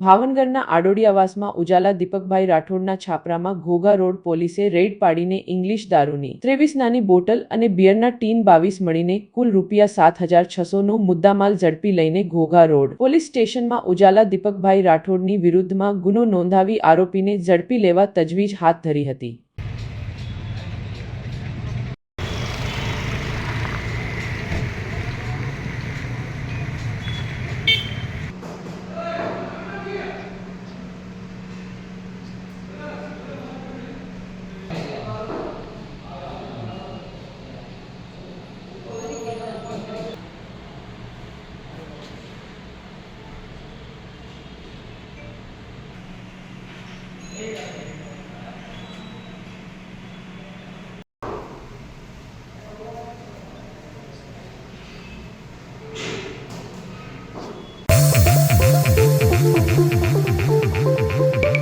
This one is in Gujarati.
ભાવનગરના આડોડિયાવાસમાં ઉજાલા દીપકભાઈ રાઠોડના છાપરામાં ઘોઘા રોડ પોલીસે રેડ પાડીને ઇંગ્લિશ દારૂની ત્રેવીસ નાની બોટલ અને બિયરના ટીન બાવીસ મળીને કુલ રૂપિયા સાત હજાર છસોનો મુદ્દામાલ ઝડપી લઈને ઘોઘા રોડ પોલીસ સ્ટેશનમાં ઉજાલા દીપકભાઈ રાઠોડની વિરુદ્ધમાં ગુનો નોંધાવી આરોપીને ઝડપી લેવા તજવીજ હાથ ધરી હતી. Amen.